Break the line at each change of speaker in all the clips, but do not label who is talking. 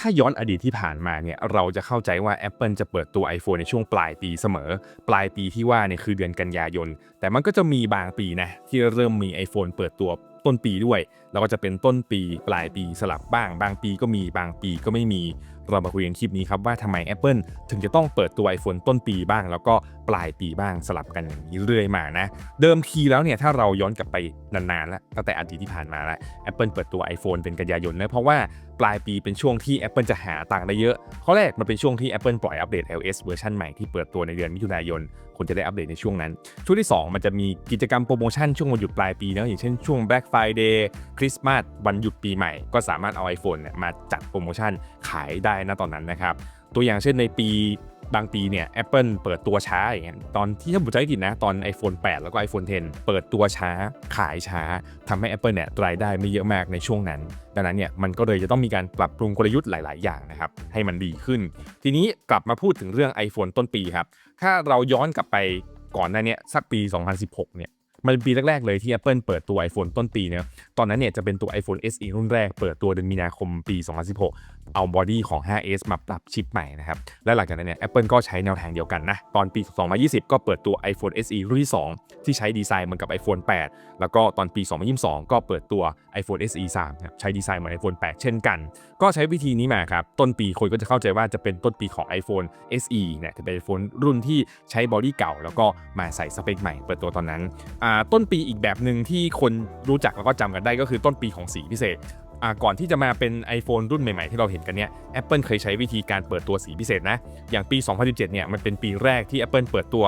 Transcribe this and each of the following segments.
ถ้าย้อนอดีตที่ผ่านมาเนี่ยเราจะเข้าใจว่า Apple จะเปิดตัว iPhone ในช่วงปลายปีเสมอ ปลายปีที่ว่าเนี่ยคือเดือนกันยายน แต่มันก็จะมีบางปีนะที่เริ่มมี iPhone เปิดตัวต้นปีด้วยแล้วก็จะเป็นต้นปีปลายปีสลับบ้าง บางปีก็มีบางปีก็ไม่มี เรามาคุยกันคลิปนี้ครับว่าทำไม Apple ถึงจะต้องเปิดตัว iPhone ต้นปีบ้าง แล้วก็ ปลายปีบ้างสลับกันอย่างนี้เรื่อยมานะ เดิมทีแล้วเนี่ยถ้าเราย้อนกลับไปนานๆแล้วตั้งแต่อดีตที่ผ่านมาแล้ว Apple เปิดตัว iPhone เป็นกันยายนนะเพราะว่าปลายปีเป็นช่วงที่ Apple จะหาตังค์ได้เยอะข้อแรกมันเป็นช่วงที่ Apple ปล่อยอัปเดต iOS เวอร์ชันใหม่ที่เปิดตัวในเดือนมิถุนายนคนจะได้อัปเดตในช่วงนั้น ช่วงที่ 2 มันจะมีกิจกรรมโปรโมชั่นช่วงวันหยุดปลายปีนะอย่างเช่นช่วง Black Friday คริสต์มาสวันหยุดปีใหม่ ก็สามารถเอา iPhone เนี่ยมาจัดโปรโมชั่นขายได้นะตอนนั้นนะครับตัวอย่างเช่นในปี บางปีเนี่ย Apple เปิดตัวช้าอย่างเงี้ยตอนที่ถ้าผมจำไม่ผิดนะ ตอน iPhone 8 แล้วก็ iPhone 10 เปิดตัวช้าขายช้าทำให้ Apple เนี่ยรายได้ไม่เยอะมากในช่วงนั้น ดังนั้นเนี่ยมันก็เลยจะต้องมีการปรับปรุงกลยุทธ์หลาย ๆ อย่างนะครับให้มันดีขึ้น ทีนี้กลับมาพูดถึงเรื่อง iPhone ต้นปีครับถ้าเราย้อนกลับไปก่อนหน้านี้สักปี 2016 เนี่ย มันเป็นปีแรก ๆ เลยที่ Apple เปิดตัว iPhone ต้นปีเนี่ยตอนนั้นเนี่ยจะเป็นตัว iPhone SE รุ่นแรกเปิดตัวเดือนมีนาคมปี 2016 เอาบอดี้ของ 5S มาปรับชิปใหม่นะครับ และหลังจากนั้นเนี่ย Apple ก็ใช้แนวทางเดียวกันนะ ตอนปี 2020 ก็เปิดตัว iPhone SE รุ่นที่ 2 ที่ใช้ดีไซน์เหมือนกับ iPhone 8 แล้วก็ตอนปี 2022 ก็เปิดตัว iPhone SE 3ครับใช้ดีไซน์เหมือน iPhone 8 เช่นกัน ก็ใช้วิธีนี้มาครับ ต้นปีคนก็จะเข้าใจว่าจะเป็นต้นปีของ iPhone SE เนี่ยจะเป็น iPhone รุ่นที่ใช้บอดี้เก่า แล้วก็มาใส่สเปคใหม่ เปิดตัวตอนนั้นอ่าต้นปีอีกแบบหนึ่งที่คนรู้จักแล้วก็จำกันได้ก็คือต้นปีของสีพิเศษก่อนที่จะมาเป็น iPhone รุ่นใหม่ ๆ ที่เราเห็นกันเนี่ย Apple เคยใช้วิธีการเปิดตัวสีพิเศษนะ อย่างปี 2017 เนี่ย มันเป็นปีแรกที่ Apple เปิดตัว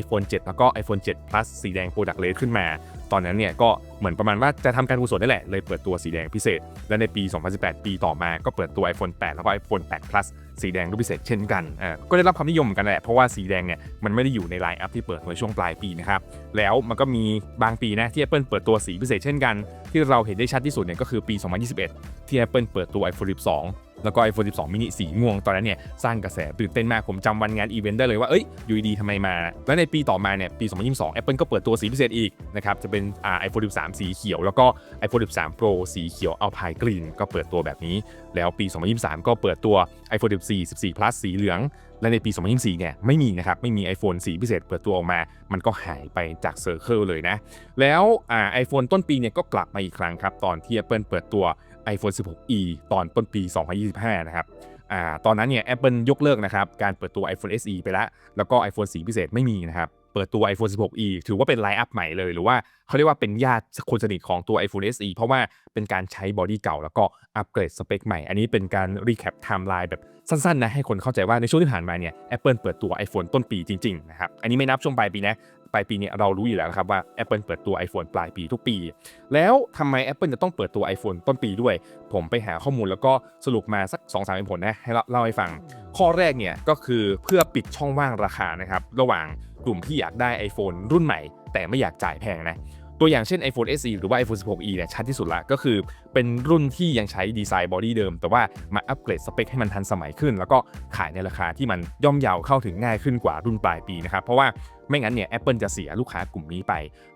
iPhone 7 แล้วก็ iPhone 7 Plus สีแดง Product Red ขึ้นมา ตอนนั้นเนี่ยก็เหมือนประมาณว่าจะทำการกุศลนี่แหละ เลยเปิดตัวสีแดงพิเศษ และในปี 2018 ปีต่อมาก็เปิดตัว iPhone 8 แล้วก็ iPhone 8 Plus สีแดงรุ่นพิเศษเช่นกันอ่าก็ได้รับความนิยมเหมือนกันแหละเพราะว่าสีแดงเนี่ยมันไม่ได้อยู่ในไลน์อัพที่เปิดในช่วงปลายปีนะครับแล้วมันก็มีบางปีนะที่ Apple เปิดตัวสีพิเศษเช่นกัน ที่เราเห็นได้ชัดที่สุดเนี่ยก็คือปี 2021 ที่ Apple เปิดตัว iPhone 12 แล้วก็ iPhone 12 mini สีม่วงตอนนั้นเนี่ยสร้างกระแสตื่นเต้นมากผมจำวันงานอีเวนต์ได้เลยว่าเอ้ยอยู่ดีทำไมมา แล้วในปีต่อมาเนี่ยปี 2022 Apple ก็เปิดตัวสีพิเศษอีกนะครับจะเป็นอ่า iPhone 13 สีเขียว แล้วก็ iPhone 13 Pro สีเขียวเอาพายกรีนก็เปิดตัวแบบนี้ แล้วปี 2023 ก็เปิดตัว iPhone 14 14 Plus สีเหลืองและในปี 2024 เนี่ยไม่มีนะครับ ไม่มี iPhone สีพิเศษเปิดตัวออกมา มันก็หายไปจากเซอร์เคิลเลยนะ แล้วไอ่า iPhone ต้นปีเนี่ยก็กลับมาอีกครั้งครับ ตอนที่ Apple เปิดตัว iPhone 16e ตอนต้นปี 2025 นะครับอ่าตอนนั้นเนี่ย Apple ยกเลิกนะครับการเปิดตัว iPhone SE ไปแล้ว แล้วก็ iPhone สีพิเศษไม่มีนะครับเปิดตัว iPhone 16e ถือว่าเป็นไลน์อัพใหม่เลย หรือว่าเขาเรียกว่าเป็นญาติคนสนิทของตัว iPhone SE เพราะว่าเป็นการใช้บอดี้เก่าแล้วก็อัปเกรดสเปคใหม่ อันนี้เป็นการรีแคปไทม์ไลน์แบบสั้นๆนะให้คนเข้าใจว่าในช่วงที่ผ่านมาเนี่ย Apple เปิดตัว iPhone ต้นปีจริงๆนะครับ อันนี้ไม่นับช่วงปลายปีนะ ปลายปีเนี่ยเรารู้อยู่แล้วนะครับว่า Apple เปิดตัว iPhone ปลายปีทุกปี แล้วทำไม Apple จะต้องเปิดตัว iPhone ต้นปีด้วย ผมไปหาข้อมูลแล้วก็สรุปมาสัก2อสามผลนะให้เล่าให้ฟัง ข้อแรกเนี่ยก็คือเพื่อปิดช่องว่างราคานะครับระหว่างกลุ่มที่อยากได้ iPhone รุ่นใหม่ แต่ไม่อยากจ่ายแพงนะ ตัวอย่างเช่น iPhone SE หรือว่า iPhone 16e เนี่ยชัดที่สุดละก็คือเป็นรุ่นที่ยังใช้ดีไซน์บอดี้เดิม แต่ว่ามาอัปเกรดสเปคให้มันทันสมัยขึ้น แล้วก็ขายในราคาที่มันย่อมเยาวเข้าถึงง่ายขึ้นกว่ารุ่นปลายปีนะครับ เพราะว่าไม่งั้นเนี่ย Apple จะเสียลูกค้ากลุ่มนี้ไป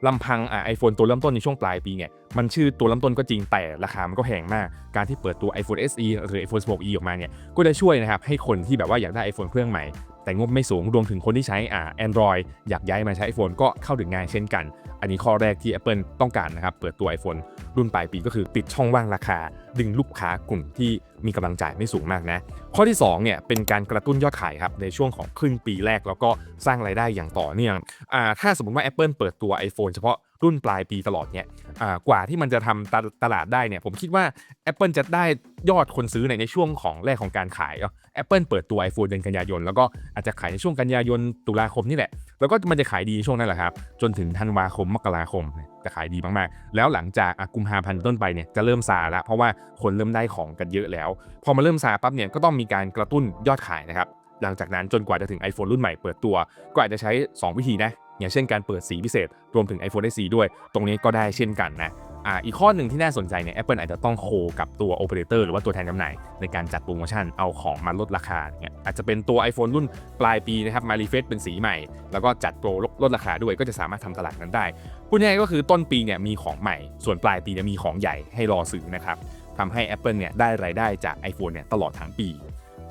ลำพังไอ่า iPhone ตัวเริ่มต้นในช่วงปลายปีเนี่ยมันชื่อตัวเริ่มต้นก็จริงแต่ราคามันก็แพงมาก การที่เปิดตัว iPhone SE หรือ iPhone 16e ออกมาเนี่ยก็จะช่วยนะครับให้คนที่แบบว่าอยากได้ iPhone เครื่องใหม่ แต่งบไม่สูงรวมถึงคนที่ใช้อ่า Android อยากย้ายมาใช้ iPhone ก็เข้าถึงง่ายเช่นกัน อันนี้ข้อแรกที่ Apple ต้องการนะครับ เปิดตัว iPhone รุ่นปลายปีก็คือปิดช่องว่างราคา ดึงลูกค้ากลุ่มที่มีกำลังจ่ายไม่สูงมากนะ ข้อที่2เนี่ยเป็นการกระตุ้นยอดขายครับในช่วงของครึ่งปีแรกแล้วก็สร้างรายได้อย่างต่อเนื่องอ่าถ้าสมมติว่า Apple เปิดตัว iPhone เฉพาะ รุ่นปลายปีตลอดเนี่ยอ่ากว่าที่มันจะทำตลตลาดได้เนี่ยผมคิดว่า Apple จะได้ยอดคนซื้อในในช่วงของแรกของการขายเนาะ Apple เปิดตัว iPhone เดือนกันยายน แล้วก็อาจจะขายในช่วงกันยายนตุลาคมนี่แหละ แล้วก็มันจะขายดีช่วงนั้นแหละครับ จนถึงธันวาคมมกราคมจะขายดีมากๆ แล้วหลังจากกุมภาพันธ์ต้นไปเนี่ยจะเริ่มซาล้วเพราะว่าคนเริ่มได้ของกันเยอะแล้ว พอมาเริ่มซาปั๊บเนี่ยก็ต้องมีการกระตุ้นยอดขายนะครับหลังจากนั้นจนกว่าจะถึง iPhone รุ่นใหม่เปิดตัว ก็อาจจะใช้ 2 วิธีนะ อย่างเช่นการเปิดสีพิเศษ รวมถึง iPhone SE ด้วย ตรงนี้ก็ได้เช่นกันนะอ่าอีกข้อหนึ่งที่น่าสนใจเนี่ย Apple อาจจะต้องโคกับตัวโอเปอเรเตอร์หรือว่าตัวแทนจำหน่าย ในการจัดโปรโมชั่นเอาของมาลดราคาเนี่ยอาจจะเป็นตัว iPhone รุ่นปลายปีนะครับมารีเฟซเป็นสีใหม่ แล้วก็จัดโปรลดราคาด้วยก็จะสามารถทำตลาดนั้นได้พูดง่ายก็คือต้นปีเนี่ยมีของใหม่ ส่วนปลายปีเนี่ยมีของใหญ่ให้รอซื้อนะครับทำให้ Apple เนี่ยได้รายได้จาก iPhone เนี่ยตลอดทั้งปี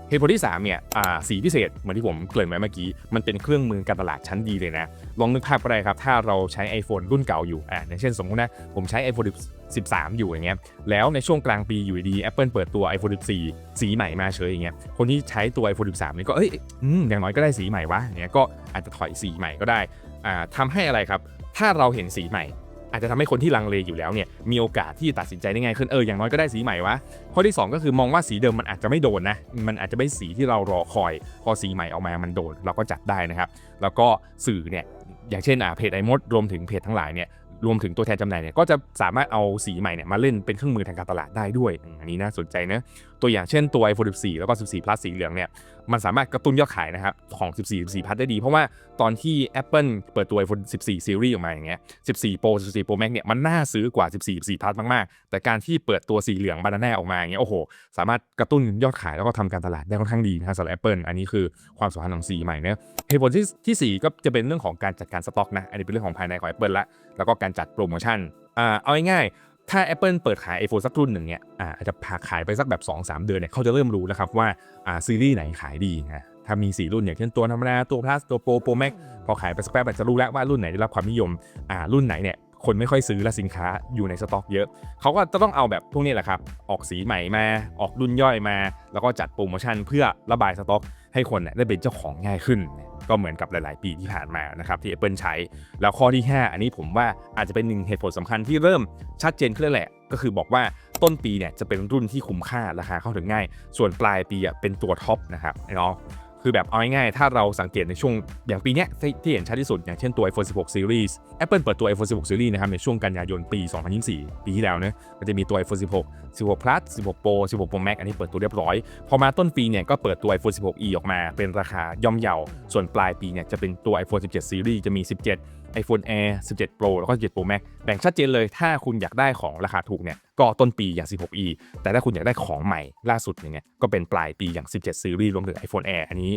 เหตุผลที่3เนี่ยสีพิเศษเหมือนที่ผมเกริ่นไว้เมื่อกี้ มันเป็นเครื่องมือการตลาดชั้นดีเลยนะ ลองนึกภาพก็ได้ครับ ถ้าเราใช้ iPhone รุ่นเก่าอยู่อ่าอย่างเช่นสมมตินะผมใช้ iPhone 13 อยู่อย่างเงี้ยแล้วในช่วงกลางปีอยู่ดีๆ Apple เปิดตัว iPhone 14 สีใหม่มาเฉยอย่างเงี้ยคนที่ใช้ตัว iPhone 13 นี่ก็เอ้ยอืมอย่างน้อยก็ได้สีใหม่วะอย่างเงี้ยก็อาจจะถอยสีใหม่ก็ได้อ่าทำให้อะไรครับ ถ้าเราเห็นสีใหม่ อาจจะทำให้คนที่ลังเลอยู่แล้วเนี่ยมีโอกาสที่จะตัดสินใจได้ง่ายขึ้นเอออย่างน้อยก็ได้สีใหม่วะข้อที่ 2 ก็คือมองว่าสีเดิมมันอาจจะไม่โดนนะมันอาจจะไม่สีที่เรารอคอย พอสีใหม่ออกมามันโดนเราก็จัดได้นะครับแล้วก็สื่อเนี่ยอย่างเช่นอ่าเพจไอมดรวมถึงเพจทั้งหลายเนี่ยรวมถึงตัวแทนจำหน่ายเนี่ยก็จะสามารถเอาสีใหม่เนี่ยมาเล่นเป็นเครื่องมือทางการตลาดได้ด้วย อันนี้น่าสนใจนะ ตัวอย่างเช่นตัว iPhone 14 แล้วก็ 14 Plus สีเหลืองเนี่ยมันสามารถกระตุ้นยอดขายนะครับของ 14 14 Plus ได้ดี เพราะว่าตอนที่ Apple เปิดตัว iPhone 14 Series ออกมาอย่างเงี้ย 14 Pro 14 Pro Max เนี่ยมันน่าซื้อกว่า 14 14 Plus มากๆ แต่การที่เปิดตัวสีเหลืองบานาน่าออกมาอย่างเงี้ยโอ้โห สามารถกระตุ้นยอดขายแล้วก็ทำการตลาดได้ค่อนข้างดีนะสำหรับ Apple อันนี้คือความสำคัญของสีใหม่เนะเหตุผลที่ที่สี่ก็จะเป็นเรื่องของการจัดการสต็อกนะอันนี้เป็นเรื่องของภายในของ Apple ละแล้วก็การจัดโปรโมชั่นอ่าเอาง่ายๆ ถ้า Apple เปิดขาย iPhone สักรุ่นหนึ่งเนี่ยอาจจะพาขายไปสักแบบ 2-3 เดือนเนี่ยเขาจะเริ่มรู้แล้วครับว่าซีรีส์ไหนขายดีนะถ้ามี 4 รุ่นอย่างเช่นตัวธรรมดาตัว plus ตัว pro pro max พอขายไปสักแป๊บอาจจะรู้แล้วว่ารุ่นไหนได้รับความนิยมอ่ารุ่นไหนเนี่ยคนไม่ค่อยซื้อและสินค้าอยู่ในสต็อกเยอะ เขาก็จะต้องเอาแบบพวกนี้แหละครับ ออกสีใหม่มา ออกรุ่นย่อยมา แล้วก็จัดโปรโมชั่นเพื่อระบายสต็อก ให้คนเนี่ยได้เป็นเจ้าของง่ายขึ้น ก็เหมือนกับหลาย ๆ ปีที่ผ่านมานะครับที่ Apple ใช้ แล้วข้อที่ 5 อันนี้ผมว่าอาจจะเป็นหนึ่งเหตุผลสำคัญที่เริ่มชัดเจนขึ้นแล้วแหละ ก็คือบอกว่าต้นปีเนี่ยจะเป็นรุ่นที่คุ้มค่าราคาเข้าถึงง่าย ส่วนปลายปีอะเป็นตัวท็อปนะครับเนาะ คือแบบเอาง่ายๆ ถ้าเราสังเกตในช่วงอย่างปีนี้ที่เห็นชัดที่สุด อย่างเช่นตัว iPhone 16 Series Apple เปิดตัว iPhone 16 Series นะครับในช่วงกันยายนปี 2024 ปีที่แล้วเนะมันจะมีตัว iPhone 16 16 Plus 16 Pro 16 Pro Max อันนี้เปิดตัวเรียบร้อย พอมาต้นปีเนี่ยก็เปิดตัว iPhone 16e ออกมาเป็นราคาย่อมเยา ส่วนปลายปีเนี่ยจะเป็นตัว iPhone 17 Series จะมี 17 iPhone Air 17 Pro แล้วก็ 17 Pro Max แบ่งชัดเจนเลย ถ้าคุณอยากได้ของราคาถูกเนี่ย ก็ต้นปีอย่าง 16e แต่ถ้าคุณอยากได้ของใหม่ล่าสุดอย่างเงี้ย ก็เป็นปลายปีอย่าง 17 Series รวมถึง iPhone Air อันนี้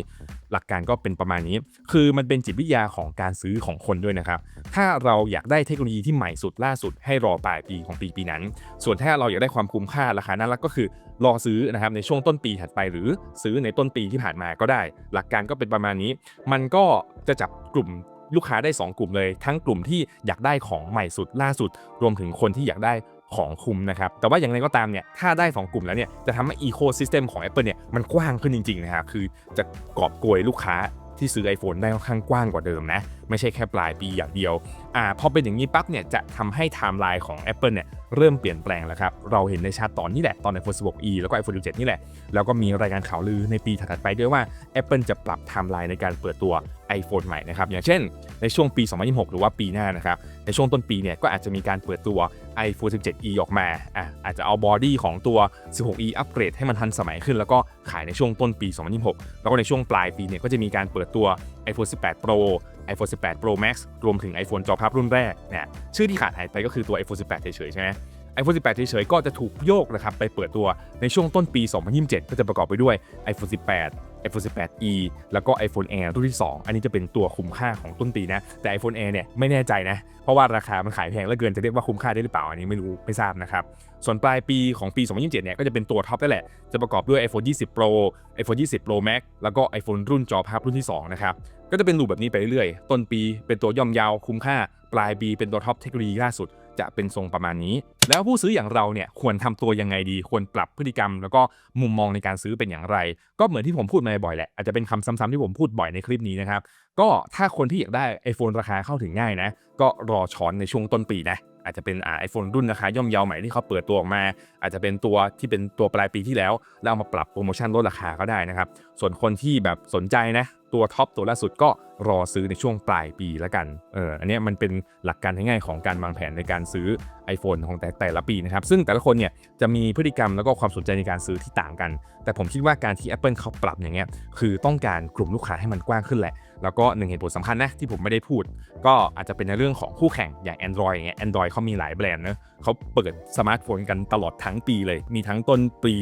หลักการก็เป็นประมาณนี้ คือมันเป็นจิตวิทยาของการซื้อของคนด้วยนะครับ ถ้าเราอยากได้เทคโนโลยีที่ใหม่สุดล่าสุด ให้รอปลายปีของปีปีนั้น ส่วนถ้าเราอยากได้ความคุ้มค่าราคาน่ารักก็คือรอซื้อนะครับในช่วงต้นปีถัดไปหรือซื้อในต้นปีที่ผ่านมาก็ได้ หลักการก็เป็นประมาณนี้ มันก็จะจับกลุ่ม ลูกค้าได้ 2 กลุ่มเลย ทั้งกลุ่มที่อยากได้ของใหม่สุดล่าสุด รวมถึงคนที่อยากได้ของคุมนะครับ แต่ว่าอย่างไรก็ตามเนี่ย ถ้าได้ 2 กลุ่มแล้วเนี่ย จะทำให้อีโคซิสเต็มของ Apple เนี่ย มันกว้างขึ้นจริงๆนะครับ คือจะกอบโกยลูกค้าที่ซื้อ iPhone ได้ค่อนข้างกว้างกว่าเดิมนะไม่ใช่แค่ปลายปีอย่างเดียวอ่าพอเป็นอย่างนี้ปั๊บเนี่ยจะทำให้ไทม์ไลน์ของ Apple เนี่ยเริ่มเปลี่ยนแปลงแล้วครับ เราเห็นในชาติตอนนี้แหละ ตอน iPhone 16e แล้วก็ iPhone 17 นี่แหละ แล้วก็มีรายการข่าวลือในปีถัดไปด้วยว่า Apple จะปรับไทม์ไลน์ในการเปิดตัว iPhone ใหม่นะครับ อย่างเช่น ในช่วงปี 2026 หรือว่าปีหน้านะครับ ในช่วงต้นปีเนี่ยก็อาจจะมีการเปิดตัว iPhone 17e ออกมาอะอาจจะเอาบอดี้ของตัว 16e อัปเกรดให้มันทันสมัยขึ้น แล้วก็ขายในช่วงต้นปี 2026 แล้วก็ในช่วงปลายปีเนี่ยก็จะมีการเปิดตัว iPhone 18 Pro iPhone 18 Pro Max รวมถึง iPhone จอภาพรุ่นแรกเนี่ยชื่อที่ขาดหายไปก็คือตัว iPhone 18 เฉยๆใช่ไหม iPhone 18 เฉยๆก็จะถูกโยกนะครับไปเปิดตัวในช่วงต้นปี 2027 ก็จะประกอบไปด้วย iPhone 18 iPhone 18e แล้วก็ iPhone Air รุ่นที่ 2 อันนี้จะเป็นตัวคุ้มค่าของต้นปีนะ แต่ iPhone Air เนี่ยไม่แน่ใจนะ เพราะว่าราคามันขายแพงเหลือเกินจะเรียกว่าคุ้มค่าได้หรือเปล่า อันนี้ไม่รู้ไม่ทราบนะครับ ส่วนปลายปีของปี 2027 เนี่ยก็จะเป็นตัวท็อปได้แหละ จะประกอบด้วย iPhone 20 Pro iPhone 20 Pro Max แล้วก็ iPhone รุ่นจอภาพรุ่นที่ 2 นะครับ ก็จะเป็นรูปแบบนี้ไปเรื่อยๆ ต้นปีเป็นตัวย่อมยาวคุ้มค่า ปลายปีเป็นตัวท็อปเทคโนโลยีล่าสุด จะเป็นทรงประมาณนี้ แล้วผู้ซื้ออย่างเราเนี่ยควรทำตัวยังไงดี ควรปรับพฤติกรรม แล้วก็มุมมองในการซื้อเป็นอย่างไร ก็เหมือนที่ผมพูดมาบ่อยแหละอาจจะเป็นคำซ้ำๆที่ผมพูดบ่อยในคลิปนี้นะครับ ก็ถ้าคนที่อยากได้ iPhone ราคาเข้าถึงง่ายนะ ก็รอช้อนในช่วงต้นปีนะอาจจะเป็นไอโฟนรุ่นราคาย่อมเยาวใหม่ที่เขาเปิดตัวออกมา อาจจะเป็นตัวที่เป็นตัวปลายปีที่แล้ว แล้วเอามาปรับโปรโมชั่นลดราคาก็ได้นะครับ ส่วนคนที่แบบสนใจนะตัวท็อปตัวล่าสุดก็รอซื้อในช่วงปลายปีแล้วกันเอออันนี้มันเป็นหลักการง่ายๆของการวางแผนในการซื้อ iPhone ของแต่แต่ละปีนะครับ ซึ่งแต่ละคนเนี่ยจะมีพฤติกรรมแล้วก็ความสนใจในการซื้อที่ต่างกัน แต่ผมคิดว่าการที่ Apple เขาปรับอย่างเงี้ยคือต้องการกลุ่มลูกค้าให้มันกว้างขึ้นแหละ แล้วก็หนึ่งเหตุผลสำคัญนะที่ผมไม่ได้พูด ก็อาจจะเป็นในเรื่องของคู่แข่งอย่าง Android อย่างเงี้ย Android เขามีหลายแบรนด์นะเขาเปิดสมาร์ทโฟนกันตลอดทั้งปีเลย มีทั้งต้นปี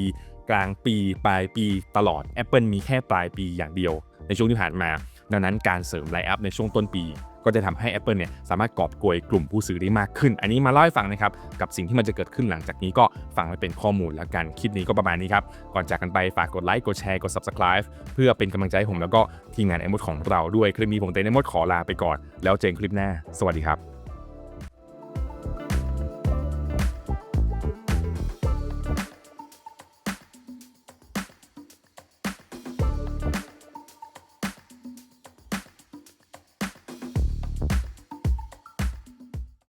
กลางปีปลายปีตลอด Apple มีแค่ปลายปีอย่างเดียว ในช่วงที่ผ่านมา ดังนั้นการเสริมไลน์อัพในช่วงต้นปี ก็จะทำให้ Apple เนี่ยสามารถกอบกวยกลุ่มผู้ซื้อได้มากขึ้น อันนี้มาเล่าให้ฟังนะครับกับสิ่งที่มันจะเกิดขึ้นหลังจากนี้ก็ฟังไว้เป็นข้อมูลแล้วกันคลิปนี้ก็ประมาณนี้ครับก่อนจากกันไปฝากกดไลค์กดแชร์กด subscribe เพื่อเป็นกำลังใจให้ผมแล้วก็ทีมงานไอมดของเราด้วยคลิปนี้ผมเต้นไอมดขอลาไปก่อน แล้วเจอกันคลิปหน้า สวัสดีครับ